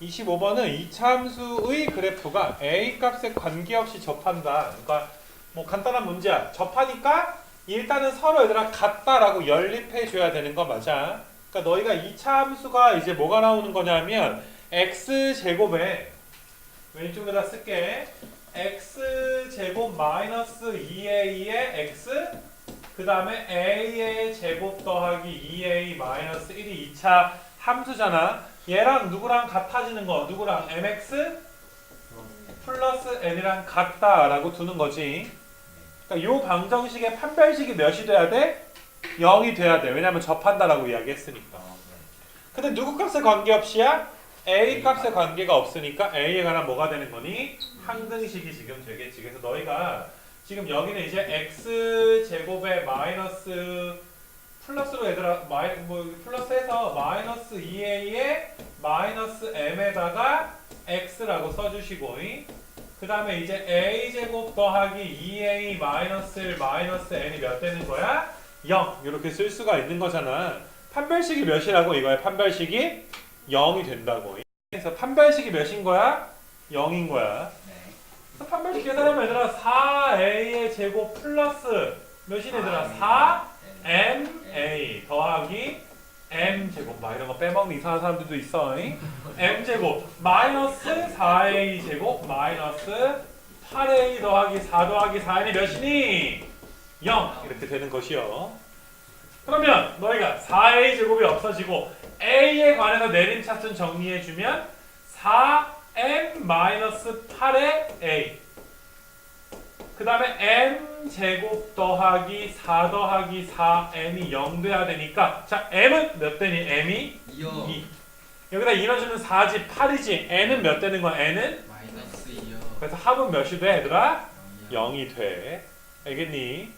25번은 이차함수의 그래프가 a 값에 관계없이 접한다. 그러니까 뭐 간단한 문제야. 접하니까 일단은 서로 얘들아 같다라고 연립해 줘야 되는 거 맞아. 그러니까 너희가 이차함수가 이제 뭐가 나오는 거냐면 x 제곱에 왼쪽에다 쓸게. x 제곱 마이너스 2a의 x 그 다음에 a의 제곱 더하기 2a 마이너스 1이 2차 함수잖아. 얘랑 누구랑 같아지는 거 누구랑 mx 플러스 n이랑 같다라고 두는 거지. 그러니까 요 방정식의 판별식이 몇이 돼야 돼? 0이 돼야 돼. 왜냐면 접한다라고 이야기했으니까. 근데 누구 값에 관계없이야? a 값에 관계가 없으니까 a에 관한 뭐가 되는 거니? 항등식이 지금 되겠지. 그래서 너희가 지금 여기는 이제 x 제곱에 마이너스 플러스로 얘들아 마이 뭐 플러스해서 마이너스 2a에 마이너스 m에다가 x라고 써주시고 그 다음에 이제 a 제곱 더하기 2a 마이너스 1 마이너스 n이 몇 되는 거야? 0 이렇게 쓸 수가 있는 거잖아. 판별식이 몇이라고 이거야? 판별식이 0이 된다고. 그래서 판별식이 몇인 거야? 0인 거야. 그래서 판별식 계산하면 얘들아 4a의 제곱 플러스 몇이 얘들아 4 더하기 m 제곱 막 이런 거 빼먹는 이상한 사람들도 있어. 잉? m 제곱 마이너스 4a 제곱 마이너스 8a 더하기 4 더하기 4n이 몇이니? 0 이렇게 되는 것이요. 그러면 너희가 4a 제곱이 없어지고 a에 관해서 내림차순 정리해 주면 4m 마이너스 8의 a 그 다음에 m 제곱 더하기 4 더하기 4m이 0 돼야 되니까 자 m은 몇 되니? m이 이어 2 여기다 인어주는 4지 8이지 n은 몇 되는 거야? n은 마이너스 이어 그래서 합은 몇이 돼 얘들아? 0이요. 0이 돼 알겠니?